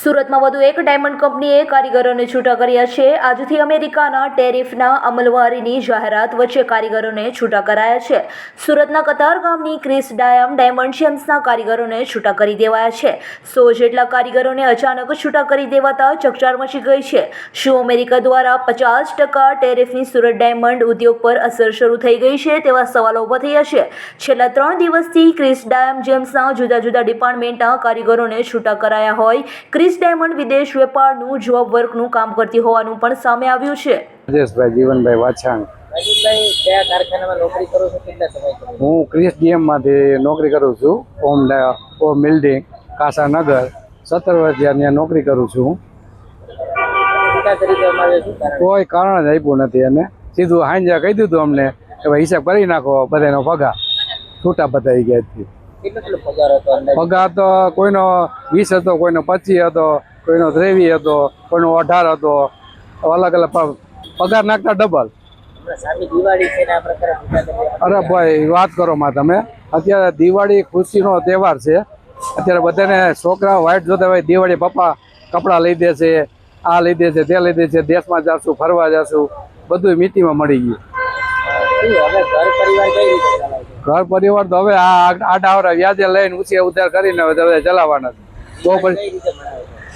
સુરતમાં વધુ એક ડાયમંડ કંપનીએ કારીગરોને છૂટા કર્યા છે. આજથી અમેરિકાના ટેરિફના અમલવારીની જાહેરાત વચ્ચે કારીગરોને છૂટા કરાયા છે. સુરતના કતાર ગામની ક્રિસ ડાયમ ડાયમંડ જેમ્સના કારીગરોને છૂટા કરી દેવાયા છે. સો જેટલા કારીગરોને અચાનક છૂટા કરી દેવાતા ચકચાર મચી ગઈ છે. શું અમેરિકા દ્વારા પચાસ ટકા ટેરિફની સુરત ડાયમંડ ઉદ્યોગ પર અસર શરૂ થઈ ગઈ છે તેવા સવાલો ઊભા થયા છે. છેલ્લા ત્રણ દિવસથી ક્રિસ ડાયમ જેમ્સના જુદા જુદા ડિપાર્ટમેન્ટના કારીગરોને છૂટા કરાયા હોય ક્રિસ ડાયમંડ વિદેશ વેપારનું જોબ વર્કનું કામ કરતી હોવાનું પણ સામે આવ્યું છે. રાજેશભાઈ જીવનભાઈ વાછાણ? હું ક્રિસ ડીએમમાંથી નોકરી કરું છું. ઓમ ઓમ બિલ્ડિંગ કાસાનગર. સત્તર વર્ષ ત્યાં નોકરી કરું છું. કોઈ કારણ જ આપ્યું નથી અને સીધું હાંજા કહી દીધું અમને કે ભાઈ હિસાબ કરી નાખો બધાનો પગાર. છૂટા બતાવી ગયા પગાર તો કોઈનો વીસ હતો કોઈનો પચીસ હતો કોઈનો ત્રેવીસ હતો કોઈનો અઢાર હતો. અલગ અલગ પગાર નાખતા ડબલ અરે ભાઈ વાત કરો માં તમે. અત્યારે દિવાળી ખુશીનો તહેવાર છે. અત્યારે બધાને છોકરા વાઇટ જોતા હોય દિવાળી પપ્પા કપડાં લઈ દે છે આ લઈ દે છે તે લઈ દે છે દેશમાં જશું ફરવા જાશું. બધું મીટીમાં મળી ગયું. ઘર પરિવાર તો હવે આ ડાવરા વ્યાજે લઈને ઉછી ઉધાર કરીને હવે તો હવે ચલાવવાના બહુ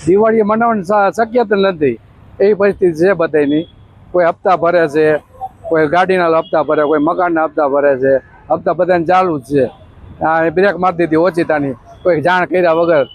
દિવાળી મનાવવાની શક્ય શક્યતા નથી. એવી પરિસ્થિતિ છે બધાની કોઈ હપ્તા ભરે છે કોઈ ગાડીના હપ્તા ભરે કોઈ મકાનના હપ્તા ભરે છે. હપ્તા બધાને ચાલુ જ છે. આ બ્રેક મારી દીધી ઓચિતાની. કોઈ જાણ કર્યા વગર